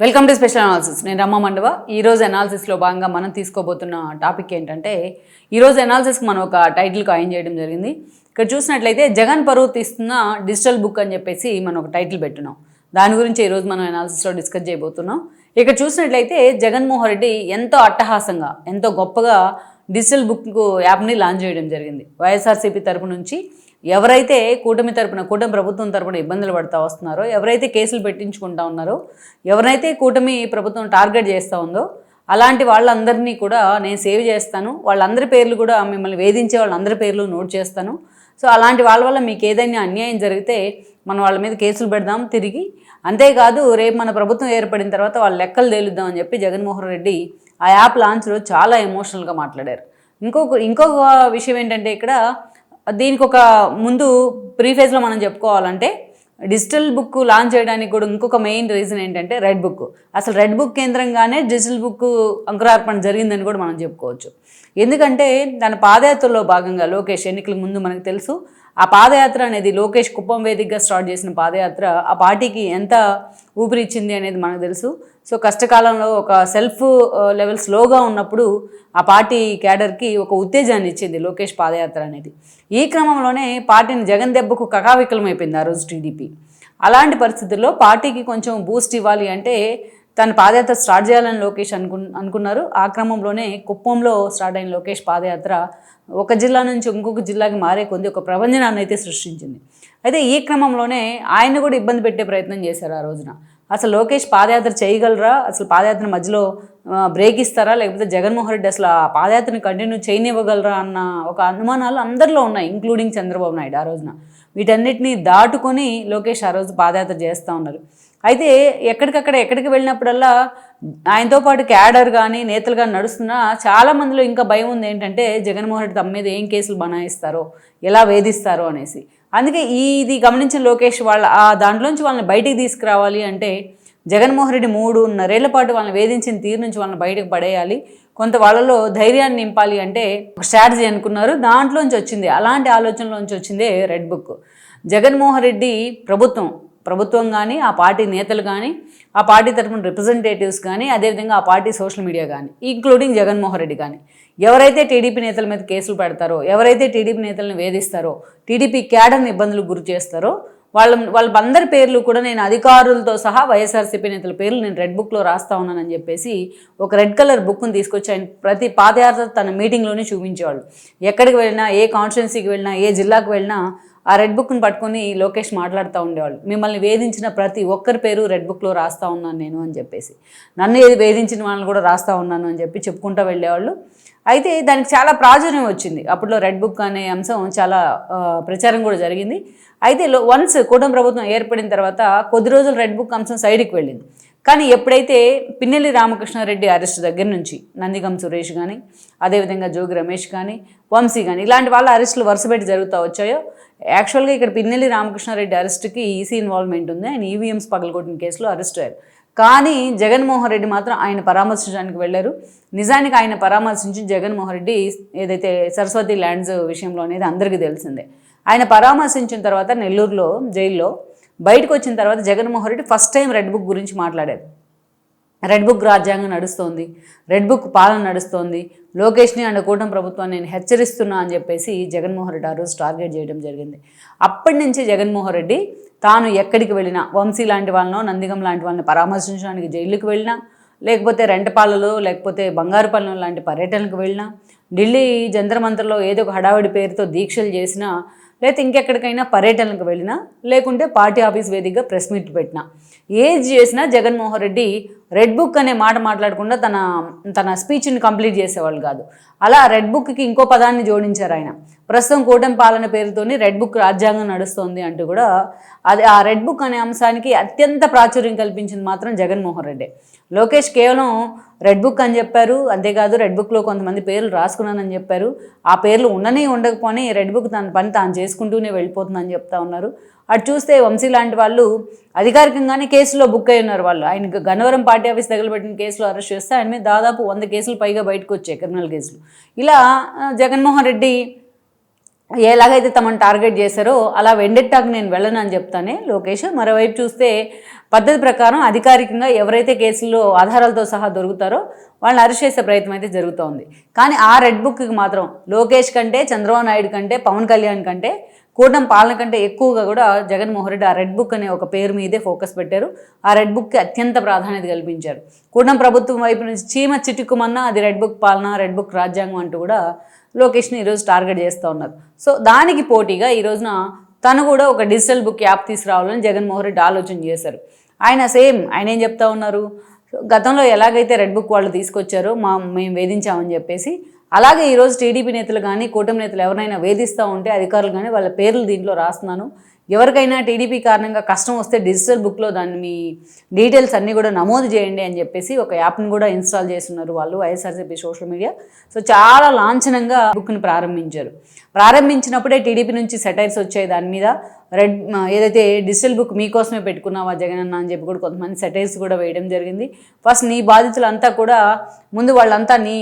Welcome to special analysis నేను రమ్మ మండవ. ఈరోజు అనాలిసిస్లో భాగంగా మనం తీసుకోబోతున్న టాపిక్ ఏంటంటే ఈరోజు అనాలిసిస్కి మనం ఒక టైటిల్ కాయిన్ చేయడం జరిగింది. ఇక్కడ చూసినట్లయితే జగన్ పరువు తీస్తున్న డిజిటల్ బుక్ అని చెప్పేసి మనం ఒక టైటిల్ పెట్టున్నాం దాని గురించి ఈరోజు మనం అనాలిసిస్లో డిస్కస్ చేయబోతున్నాం. ఇక్కడ చూసినట్లయితే జగన్మోహన్ రెడ్డి ఎంతో అట్టహాసంగా ఎంతో గొప్పగా డిజిటల్ బుక్ యాప్ని లాంచ్ చేయడం జరిగింది. వైఎస్ఆర్సీపీ తరపు నుంచి ఎవరైతే కూటమి తరపున కూటమి ప్రభుత్వం తరపున ఇబ్బందులు పడుతూ వస్తున్నారో ఎవరైతే కేసులు పెట్టించుకుంటా ఉన్నారో ఎవరైతే కూటమి ప్రభుత్వం టార్గెట్ చేస్తూ ఉందో అలాంటి వాళ్ళందరినీ కూడా నేను సేవ్ చేస్తాను. వాళ్ళందరి పేర్లు కూడా మిమ్మల్ని వేధించే వాళ్ళందరి పేర్లు నోట్ చేస్తాను. సో అలాంటి వాళ్ళ వల్ల మీకు ఏదైనా అన్యాయం జరిగితే మనం వాళ్ళ మీద కేసులు పెడదాం తిరిగి. అంతేకాదు రేపు మన ప్రభుత్వం ఏర్పడిన తర్వాత వాళ్ళ లెక్కలు తేలుద్దామని చెప్పి జగన్మోహన్ రెడ్డి ఆ యాప్ లాంచ్లో చాలా ఎమోషనల్గా మాట్లాడారు. ఇంకొక ఇంకొక విషయం ఏంటంటే ఇక్కడ దీనికి ఒక ముందు ప్రీఫేజ్లో మనం చెప్పుకోవాలంటే డిజిటల్ బుక్ లాంచ్ చేయడానికి కూడా ఇంకొక మెయిన్ రీజన్ ఏంటంటే రెడ్ బుక్. అసలు రెడ్ బుక్ కేంద్రంగానే డిజిటల్ బుక్ అంకురార్పణ జరిగిందని కూడా మనం చెప్పుకోవచ్చు. ఎందుకంటే దాని పాదయాత్రలో భాగంగా లోకేష్ ఎన్నికల ముందు మనకు తెలుసు ఆ పాదయాత్ర అనేది లోకేష్ కుప్పం వేదికగా స్టార్ట్ చేసిన పాదయాత్ర ఆ పార్టీకి ఎంత ఊపిరిచ్చింది అనేది మనకు తెలుసు. సో కష్టకాలంలో ఒక సెల్ఫ్ లెవెల్ స్లోగా ఉన్నప్పుడు ఆ పార్టీ క్యాడర్కి ఒక ఉత్తేజాన్ని ఇచ్చింది లోకేష్ పాదయాత్ర అనేది. ఈ క్రమంలోనే పార్టీని జగన్ దెబ్బకు కకావికలమైపోయింది ఆ రోజు టీడీపీ. అలాంటి పరిస్థితుల్లో పార్టీకి కొంచెం బూస్ట్ ఇవ్వాలి అంటే తన పాదయాత్ర స్టార్ట్ చేయాలని లోకేష్ అనుకు అనుకున్నారు. ఆ క్రమంలోనే కుప్పంలో స్టార్ట్ అయిన లోకేష్ పాదయాత్ర ఒక జిల్లా నుంచి ఇంకొక జిల్లాకి మారే కొంది ఒక ప్రపంచనాన్ని అయితే సృష్టించింది. అయితే ఈ క్రమంలోనే ఆయన కూడా ఇబ్బంది పెట్టే ప్రయత్నం చేశారు ఆ రోజున. అసలు లోకేష్ పాదయాత్ర చేయగలరా? అసలు పాదయాత్ర మధ్యలో బ్రేక్ ఇస్తారా? లేకపోతే జగన్మోహన్ రెడ్డి అసలు ఆ పాదయాత్రను కంటిన్యూ చేయనివ్వగలరా అన్న ఒక అనుమానాలు అందరిలో ఉన్నాయి ఇంక్లూడింగ్ చంద్రబాబు నాయుడు ఆ రోజున. వీటన్నిటిని దాటుకొని లోకేష్ ఆ రోజు పాదయాత్ర చేస్తూ ఉన్నారు. అయితే ఎక్కడికక్కడ ఎక్కడికి వెళ్ళినప్పుడల్లా ఆయనతో పాటు క్యాడర్ కానీ నేతలు కానీ నడుస్తున్నా చాలా మందిలో ఇంకా భయం ఉంది ఏంటంటే జగన్మోహన్ రెడ్డి తమ మీద ఏం కేసులు బనాయిస్తారో ఎలా వేధిస్తారో అనేసి. అందుకే ఈ ఇది గమనించిన లోకేష్ వాళ్ళ ఆ దాంట్లోంచి వాళ్ళని బయటికి తీసుకురావాలి అంటే జగన్మోహన్ రెడ్డి మూడున్నరేళ్ళ పాటు వాళ్ళని వేధించిన తీరు నుంచి వాళ్ళని బయటకు పడేయాలి. కొంత వాళ్ళలో ధైర్యాన్ని నింపాలి అంటే ఒక స్ట్రాటజీ అనుకున్నారు. దాంట్లోంచి వచ్చింది అలాంటి ఆలోచనలోంచి వచ్చిందే రెడ్ బుక్. జగన్మోహన్ రెడ్డి ప్రభుత్వం ప్రభుత్వం కానీ ఆ పార్టీ నేతలు కానీ ఆ పార్టీ తరఫున రిప్రజెంటేటివ్స్ కానీ అదేవిధంగా ఆ పార్టీ సోషల్ మీడియా కానీ ఇంక్లూడింగ్ జగన్మోహన్ రెడ్డి కానీ ఎవరైతే టీడీపీ నేతల మీద కేసులు పెడతారో ఎవరైతే టీడీపీ నేతలను వేధిస్తారో టీడీపీ క్యాడర్ని ఇబ్బందులకు గురి చేస్తారో వాళ్ళ వాళ్ళందరి పేర్లు కూడా నేను అధికారులతో సహా వైఎస్ఆర్సీపీ నేతల పేర్లు నేను రెడ్ బుక్లో రాస్తా ఉన్నానని చెప్పేసి ఒక రెడ్ కలర్ బుక్ని తీసుకొచ్చి ఆయన ప్రతి పాదయాత్ర తన మీటింగ్లోనే చూపించేవాళ్ళు. ఎక్కడికి వెళ్ళినా ఏ కాన్స్టిట్యున్సీకి వెళ్ళినా ఏ జిల్లాకు వెళ్ళినా ఆ రెడ్ బుక్ని పట్టుకొని లోకేష్ మాట్లాడుతూ ఉండేవాళ్ళు. మిమ్మల్ని వేధించిన ప్రతి ఒక్కరి పేరు రెడ్ బుక్లో రాస్తా ఉన్నాను నేను అని చెప్పేసి. నన్ను ఏది వేధించిన వాళ్ళని కూడా రాస్తా ఉన్నాను అని చెప్పి చెప్పుకుంటూ వెళ్ళేవాళ్ళు. అయితే దానికి చాలా ప్రాచుర్యం వచ్చింది. అప్పట్లో రెడ్ బుక్ అనే అంశం చాలా ప్రచారం కూడా జరిగింది. అయితే వన్స్ కూటమి ప్రభుత్వం ఏర్పడిన తర్వాత కొద్ది రోజులు రెడ్ బుక్ అంశం సైడ్కి వెళ్ళింది. కానీ ఎప్పుడైతే పిన్నెల్లి రామకృష్ణారెడ్డి అరెస్ట్ దగ్గర నుంచి నందిగం సురేష్ కానీ అదేవిధంగా జోగి రమేష్ కానీ వంశీ కానీ ఇలాంటి వాళ్ళ అరెస్టులు వరుసపెట్టి జరుగుతూ వచ్చాయో యాక్చువల్గా ఇక్కడ పిన్నెల్లి రామకృష్ణారెడ్డి అరెస్ట్కి ఈసీ ఇన్వాల్వ్మెంట్ ఉంది. ఆయన ఈవీఎంస్ పగలగొట్టిన కేసులో అరెస్ట్ అయ్యారు. కానీ జగన్మోహన్ రెడ్డి మాత్రం ఆయన పరామర్శించడానికి వెళ్ళారు. నిజానికి ఆయన పరామర్శించి జగన్మోహన్ రెడ్డి ఏదైతే సరస్వతి ల్యాండ్స్ విషయంలో అనేది అందరికీ తెలిసిందే. ఆయన పరామర్శించిన తర్వాత నెల్లూరులో జైల్లో బయటకు వచ్చిన తర్వాత Jaganmohan Reddy first time red book గురించి మాట్లాడారు. రెడ్ బుక్ రాజ్యాంగం నడుస్తోంది. రెడ్ బుక్ పాలన నడుస్తోంది. లోకేష్ని అండ్ కూటమి ప్రభుత్వాన్ని నేను హెచ్చరిస్తున్నా అని చెప్పేసి జగన్మోహన్ రెడ్డి ఆ రోజు టార్గెట్ చేయడం జరిగింది. అప్పటి నుంచి జగన్మోహన్ రెడ్డి తాను ఎక్కడికి వెళ్ళినా వంశీ లాంటి వాళ్ళనో నందిగం లాంటి వాళ్ళని పరామర్శించడానికి జైలుకి వెళ్ళినా లేకపోతే రెంటపాలలో లేకపోతే బంగారుపాలెం లాంటి పర్యటనకు వెళ్ళినా ఢిల్లీ జంతర్ మంతర్లో ఏదో ఒక హడావిడి పేరుతో దీక్షలు చేసినా లేకపోతే ఇంకెక్కడికైనా పర్యటనకు వెళ్ళినా లేకుంటే పార్టీ ఆఫీస్ వేదికగా ప్రెస్ మీట్ పెట్టినా ఏది చేసినా జగన్మోహన్ రెడ్డి రెడ్ బుక్ అనే మాట మాట్లాడకుండా తన తన స్పీచ్ని కంప్లీట్ చేసేవాళ్ళు కాదు. అలా రెడ్ బుక్కి ఇంకో పదాన్ని జోడించారు ఆయన. ప్రస్తుతం కూటమి పాలన పేరుతోని రెడ్ బుక్ రాజ్యాంగం నడుస్తోంది అంటూ కూడా అది ఆ రెడ్ బుక్ అనే అంశానికి అత్యంత ప్రాచుర్యం కల్పించింది మాత్రం జగన్మోహన్ రెడ్డి. లోకేష్ కేవలం రెడ్ బుక్ అని చెప్పారు. అంతేకాదు రెడ్ బుక్లో కొంతమంది పేర్లు రాసుకున్నానని చెప్పారు. ఆ పేర్లు ఉండనే ఉండకపోని రెడ్ బుక్ తన పని తాను చేసుకుంటూనే వెళ్ళిపోతుందని చెప్తా ఉన్నారు. అటు చూస్తే వంశీ లాంటి వాళ్ళు అధికారికంగానే కేసులో బుక్ అయి ఉన్నారు వాళ్ళు. ఆయన గన్నవరం పార్టీ ఆఫీస్ తగలబెట్టిన కేసులు అరెస్ట్ చేస్తే ఆయన మీద దాదాపు వంద కేసులు పైగా బయటకు వచ్చాయి క్రిమినల్ కేసులు. ఇలా జగన్మోహన్ రెడ్డి ఎలాగైతే తమను టార్గెట్ చేశారో అలా వెండెట్టాకు నేను వెళ్ళను అని చెప్తానే లోకేష్. మరోవైపు చూస్తే పద్ధతి ప్రకారం అధికారికంగా ఎవరైతే కేసుల్లో ఆధారాలతో సహా దొరుకుతారో వాళ్ళని అరెస్ట్ చేసే ప్రయత్నం అయితే జరుగుతోంది. కానీ ఆ రెడ్ బుక్కి మాత్రం లోకేష్ కంటే చంద్రబాబు నాయుడు కంటే పవన్ కళ్యాణ్ కంటే కూటమి పాలన కంటే ఎక్కువగా కూడా జగన్మోహన్ రెడ్డి ఆ రెడ్ బుక్ అనే ఒక పేరు మీదే ఫోకస్ పెట్టారు. ఆ రెడ్ బుక్కి అత్యంత ప్రాధాన్యత కల్పించారు. కూటమి ప్రభుత్వం వైపు నుంచి చీమ చిటుకుమన్నా అది రెడ్ బుక్ పాలన రెడ్ బుక్ రాజ్యాంగం అంటూ కూడా లోకేష్ని ఈరోజు టార్గెట్ చేస్తూ ఉన్నారు. సో దానికి పోటీగా ఈ రోజున తను కూడా ఒక డిజిటల్ బుక్ యాప్ తీసుకురావాలని జగన్మోహన్ రెడ్డి ఆలోచన చేశారు. ఆయన సేమ్ ఆయన ఏం చెప్తా ఉన్నారు? గతంలో ఎలాగైతే రెడ్ బుక్ వాళ్ళు తీసుకొచ్చారో మా మేము వేధించామని చెప్పేసి అలాగే ఈరోజు టీడీపీ నేతలు కానీ కూటమి నేతలు ఎవరైనా వేధిస్తూ ఉంటే అధికారులు కానీ వాళ్ళ పేర్లు దీంట్లో రాస్తున్నాను. ఎవరికైనా టీడీపీ కారణంగా కష్టం వస్తే డిజిటల్ బుక్లో దాన్ని మీ డీటెయిల్స్ అన్నీ కూడా నమోదు చేయండి అని చెప్పేసి ఒక యాప్ని కూడా ఇన్స్టాల్ చేస్తున్నారు వాళ్ళు వైఎస్ఆర్సీపీ సోషల్ మీడియా. సో చాలా లాంఛనంగా బుక్ని ప్రారంభించారు. ప్రారంభించినప్పుడే టీడీపీ నుంచి సెటైర్స్ వచ్చాయి దాని మీద. రెడ్ ఏదైతే డిజిటల్ బుక్ మీకోసమే పెట్టుకున్నావా జగన్ అన్న అని చెప్పి కూడా కొంతమంది సెటైర్స్ కూడా వేయడం జరిగింది. ఫస్ట్ నీ బాధితులంతా కూడా ముందు వాళ్ళంతా నీ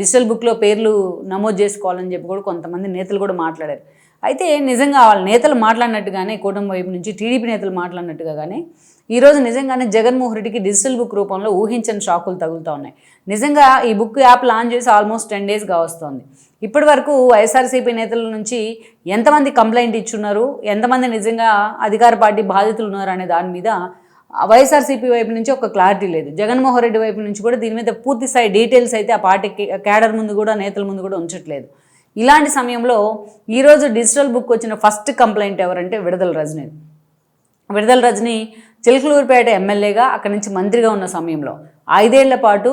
డిజిటల్ బుక్లో పేర్లు నమోదు చేసుకోవాలని చెప్పి కూడా కొంతమంది నేతలు కూడా మాట్లాడారు. అయితే నిజంగా వాళ్ళ నేతలు మాట్లాడినట్టుగానే కూటమి వైపు నుంచి టీడీపీ నేతలు మాట్లాడినట్టుగా కానీ ఈరోజు నిజంగానే జగన్మోహన్ రెడ్డికి డిజిటల్ బుక్ రూపంలో ఊహించని షాకులు తగులుతూ ఉన్నాయి. నిజంగా ఈ బుక్ యాప్ లాంచ్ చేసి ఆల్మోస్ట్ టెన్ డేస్గా వస్తుంది. ఇప్పటి వరకు వైఎస్ఆర్సీపీ నేతల నుంచి ఎంతమంది కంప్లైంట్ ఇచ్చున్నారు ఎంతమంది నిజంగా అధికార పార్టీ బాధితులు ఉన్నారు అనే దాని మీద వైఎస్ఆర్సీపీ వైపు నుంచి ఒక క్లారిటీ లేదు. జగన్మోహన్ రెడ్డి వైపు నుంచి కూడా దీని మీద పూర్తి స్థాయి డీటెయిల్స్ అయితే ఆ పార్టీ క్యాడర్ ముందు కూడా నేతల ముందు కూడా ఉంచట్లేదు. ఇలాంటి సమయంలో ఈరోజు డిజిటల్ బుక్ వచ్చిన ఫస్ట్ కంప్లైంట్ ఎవరంటే విడుదల రజనీ. విడుదల రజని చిలకలూరుపేట ఎమ్మెల్యేగా అక్కడి నుంచి మంత్రిగా ఉన్న సమయంలో. ఐదేళ్ళ పాటు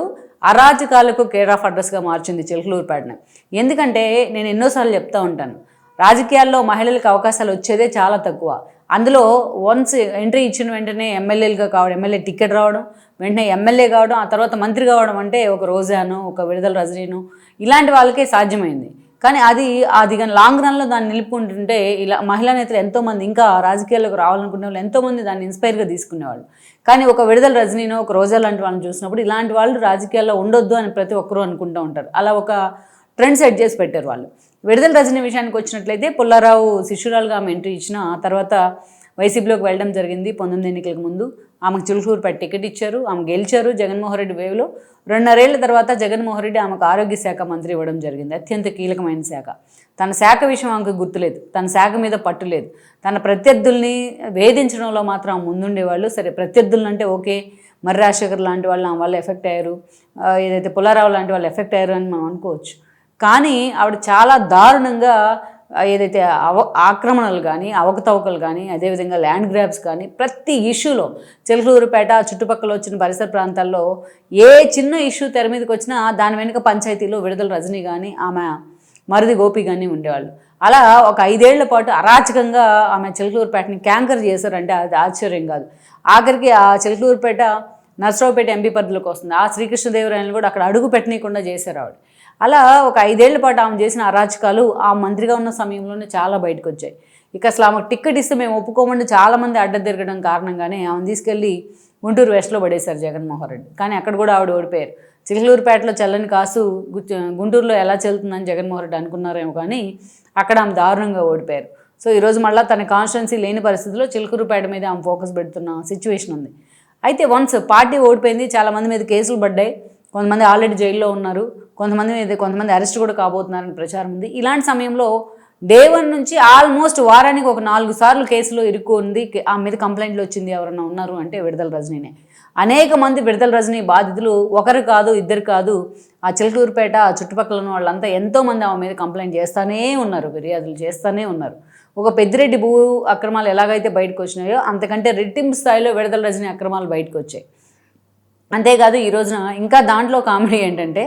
అరాజకాలకు కేర్ ఆఫ్ అడ్రస్గా మార్చింది చిలకలూరుపేటను. ఎందుకంటే నేను ఎన్నోసార్లు చెప్తా ఉంటాను రాజకీయాల్లో మహిళలకు అవకాశాలు వచ్చేదే చాలా తక్కువ. అందులో వన్స్ ఎంట్రీ ఇచ్చిన వెంటనే ఎమ్మెల్యేలుగా కావడం ఎమ్మెల్యే టికెట్ రావడం వెంటనే ఎమ్మెల్యే కావడం ఆ తర్వాత మంత్రి కావడం అంటే ఒక రోజాను ఒక విడుదల రజనీను ఇలాంటి వాళ్ళకే సాధ్యమైంది. కానీ అది అది కానీ లాంగ్ రన్లో దాన్ని నిలుపుకుంటుంటే ఇలా మహిళా నేతలు ఎంతోమంది ఇంకా రాజకీయాల్లోకి రావాలనుకునే వాళ్ళు ఎంతోమంది దాన్ని ఇన్స్పైర్గా తీసుకునేవాళ్ళు. కానీ ఒక విడుదల రజనీనో ఒక రోజా లాంటి వాళ్ళని చూసినప్పుడు ఇలాంటి వాళ్ళు రాజకీయాల్లో ఉండొద్దు అని ప్రతి ఒక్కరూ అనుకుంటూ ఉంటారు. అలా ఒక ట్రెండ్ సెట్ చేసి పెట్టారు వాళ్ళు. విడుదల రజనీ విషయానికి వచ్చినట్లయితే పుల్లారావు శిష్యురాలుగా ఆమె ఎంట్రీ ఇచ్చిన తర్వాత వైసీపీలోకి వెళ్ళడం జరిగింది. పంతొమ్మిది ఎన్నికలకు ముందు ఆమెకు చిలుకూరుపేట టికెట్ ఇచ్చారు ఆమె గెలిచారు జగన్మోహన్ రెడ్డి వేవ్లో. రెండున్నరేళ్ళ తర్వాత జగన్మోహన్ రెడ్డి ఆమెకు ఆరోగ్య శాఖ మంత్రి ఇవ్వడం జరిగింది. అత్యంత కీలకమైన శాఖ. తన శాఖ విషయం ఆమెకు గుర్తులేదు. తన శాఖ మీద పట్టు లేదు. తన ప్రత్యర్థుల్ని వేధించడంలో మాత్రం ఆమె ముందుండేవాళ్ళు. సరే ప్రత్యర్థులను అంటే ఓకే. మర్రి రాజశేఖర్ లాంటి వాళ్ళు ఆమె వల్ల ఎఫెక్ట్ అయ్యారు. ఏదైతే పుల్లారావు లాంటి వాళ్ళు ఎఫెక్ట్ అయ్యారు అని మనం అనుకోవచ్చు. కానీ ఆవిడ చాలా దారుణంగా ఏదైతే అవ ఆక్రమణలు కానీ అవకతవకలు కానీ అదేవిధంగా ల్యాండ్ గ్రాబ్స్ కానీ ప్రతి ఇష్యూలో చిలకలూరుపేట చుట్టుపక్కల వచ్చిన పరిసర ప్రాంతాల్లో ఏ చిన్న ఇష్యూ తెర మీదకి వచ్చినా దాని వెనుక పంచాయతీలో విడుదల రజనీ కానీ ఆమె మరుది గోపి కానీ ఉండేవాళ్ళు. అలా ఒక ఐదేళ్ళ పాటు అరాచకంగా ఆమె చిలకలూరుపేటని క్యాంకర్ చేశారంటే అది ఆశ్చర్యం కాదు. ఆఖరికి ఆ చిలకలూరుపేట నర్సరావుపేట ఎంపీ పరిధిలోకి వస్తుంది. ఆ శ్రీకృష్ణదేవరాయలు కూడా అక్కడ అడుగు పెట్టనీయకుండా చేశారు ఆవిడ. అలా ఒక ఐదేళ్ళ పాటు ఆమె చేసిన అరాచకాలు ఆ మంత్రిగా ఉన్న సమయంలోనే చాలా బయటకు వచ్చాయి ఇక అసలు ఆమెకు టిక్కెట్ ఇస్తే మేము ఒప్పుకోమండి చాలామంది అడ్డ తిరగడం కారణంగానే ఆమెను తీసుకెళ్ళి గుంటూరు వెస్ట్లో పడేశారు జగన్మోహన్ రెడ్డి. కానీ అక్కడ కూడా ఆవిడ ఓడిపోయారు. చిలకలూరుపేటలో చల్లని కాసు గు- గుంటూరులో ఎలా చెల్లుతుందని జగన్మోహన్ రెడ్డి అనుకున్నారేమో కానీ అక్కడ ఆమె దారుణంగా ఓడిపోయారు. సో ఈరోజు మళ్ళీ తన కాన్స్టిట్యున్సీ లేని పరిస్థితిలో చిలకూరుపేట మీద ఆమె ఫోకస్ పెడుతున్న సిచ్యువేషన్ ఉంది. అయితే వన్స్ పార్టీ ఓడిపోయింది చాలామంది మీద కేసులు పడ్డాయి. కొంతమంది ఆల్రెడీ జైల్లో ఉన్నారు కొంతమంది కొంతమంది అరెస్ట్ కూడా కాబోతున్నారని ప్రచారం ఉంది. ఇలాంటి సమయంలో డే వన్ నుంచి ఆల్మోస్ట్ వారానికి ఒక నాలుగు సార్లు కేసులో ఇరుక్కుంది ఆ మీద కంప్లైంట్లు వచ్చింది ఎవరన్నా ఉన్నారు అంటే విడుదల రజనీనే. అనేక మంది విడుదల రజనీ బాధితులు ఒకరు కాదు ఇద్దరు కాదు ఆ చిలకూరుపేట ఆ చుట్టుపక్కల ఉన్న వాళ్ళంతా ఎంతోమంది ఆమె మీద కంప్లైంట్ చేస్తూనే ఉన్నారు ఫిర్యాదులు చేస్తూనే ఉన్నారు. ఒక పెద్దిరెడ్డి భూ అక్రమాలు ఎలాగైతే బయటకు వచ్చినాయో అంతకంటే రెట్టింపు స్థాయిలో విడుదల రజనీ అక్రమాలు బయటకు వచ్చాయి. అంతేకాదు ఈ రోజున ఇంకా దాంట్లో కామెడీ ఏంటంటే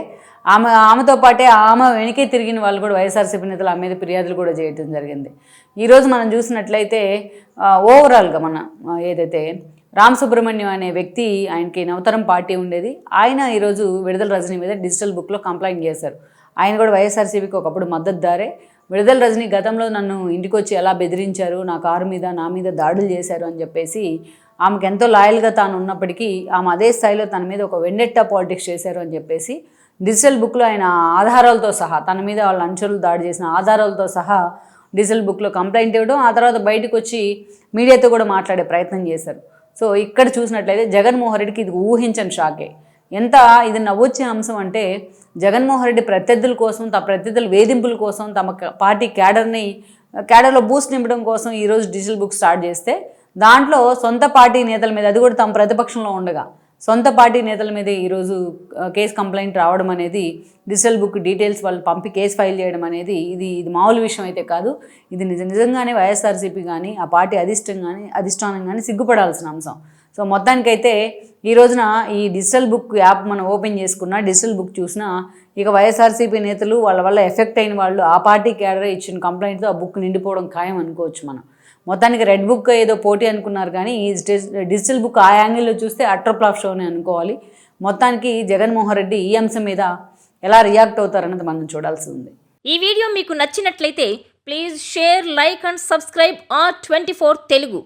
ఆమె ఆమెతో పాటే ఆమె వెనకే తిరిగిన వాళ్ళు కూడా వైఎస్ఆర్సీపీ నేతలు ఆమె మీద ఫిర్యాదులు కూడా చేయటం జరిగింది. ఈరోజు మనం చూసినట్లయితే ఓవరాల్గా మన ఏదైతే రామ్ సుబ్రహ్మణ్యం అనే వ్యక్తి ఆయనకి నవతరం పార్టీ ఉండేది. ఆయన ఈరోజు విడుదల రజనీ మీద డిజిటల్ బుక్లో కంప్లైంట్ చేశారు. ఆయన కూడా వైఎస్ఆర్సీపీకి ఒకప్పుడు మద్దతుదారే. విడుదల రజనీ గతంలో నన్ను ఇంటికి వచ్చి ఎలా బెదిరించారు నా కారు మీద నా మీద దాడులు చేశారు అని చెప్పేసి ఆమెకు ఎంతో లాయల్గా తాను ఉన్నప్పటికీ ఆమె అదే స్థాయిలో తన మీద ఒక వెండెట్టా పాలిటిక్స్ చేశారు అని చెప్పేసి డిజిటల్ బుక్లో ఆయన ఆధారాలతో సహా తన మీద వాళ్ళ అంచులు దాడి చేసిన ఆధారాలతో సహా డిజిటల్ బుక్లో కంప్లైంట్ ఇవ్వడం ఆ తర్వాత బయటకు వచ్చి మీడియాతో కూడా మాట్లాడే ప్రయత్నం చేశారు. సో ఇక్కడ చూసినట్లయితే జగన్మోహన్ రెడ్డికి ఇది ఊహించని షాకే. ఎంత ఇది నవ్వొచ్చే అంశం అంటే జగన్మోహన్ రెడ్డి ప్రత్యర్థుల కోసం తమ ప్రత్యర్థుల వేధింపుల కోసం తమ పార్టీ క్యాడర్ని క్యాడర్లో బూస్ట్ నింపడం కోసం ఈరోజు డిజిటల్ బుక్ స్టార్ట్ చేస్తే దాంట్లో సొంత పార్టీ నేతల మీద అది కూడా తమ ప్రతిపక్షంలో ఉండగా సొంత పార్టీ నేతల మీద ఈరోజు కేసు కంప్లైంట్ రావడం అనేది డిజిటల్ బుక్ డీటెయిల్స్ వాళ్ళు పంపి కేసు ఫైల్ చేయడం అనేది ఇది ఇది మామూలు విషయం అయితే కాదు. ఇది నిజ నిజంగానే వైఎస్ఆర్సీపీ కానీ ఆ పార్టీ అధిష్టం కానీ అధిష్టానం కానీ సిగ్గుపడాల్సిన అంశం. సో మొత్తానికైతే ఈ రోజున ఈ డిజిటల్ బుక్ యాప్ మనం ఓపెన్ చేసుకున్నా డిజిటల్ బుక్ చూసినా ఇక వైఎస్ఆర్సీపీ నేతలు వాళ్ళ వల్ల ఎఫెక్ట్ అయిన వాళ్ళు ఆ పార్టీ క్యాడరే ఇచ్చిన కంప్లైంట్తో ఆ బుక్ నిండిపోవడం ఖాయం అనుకోవచ్చు మనం. మొత్తానికి రెడ్ బుక్ ఏదో పోటీ అనుకున్నారు కానీ ఈ డిజి- డిజిటల్ బుక్ ఆ యాంగిల్లో చూస్తే అట్టర్ ఫ్లాప్ షోనే అనుకోవాలి. మొత్తానికి జగన్మోహన్ రెడ్డి ఈ అంశం మీద ఎలా రియాక్ట్ అవుతారన్నది మనం చూడాల్సి ఉంది. ఈ వీడియో మీకు నచ్చినట్లయితే please share like and subscribe R twenty four Telugu.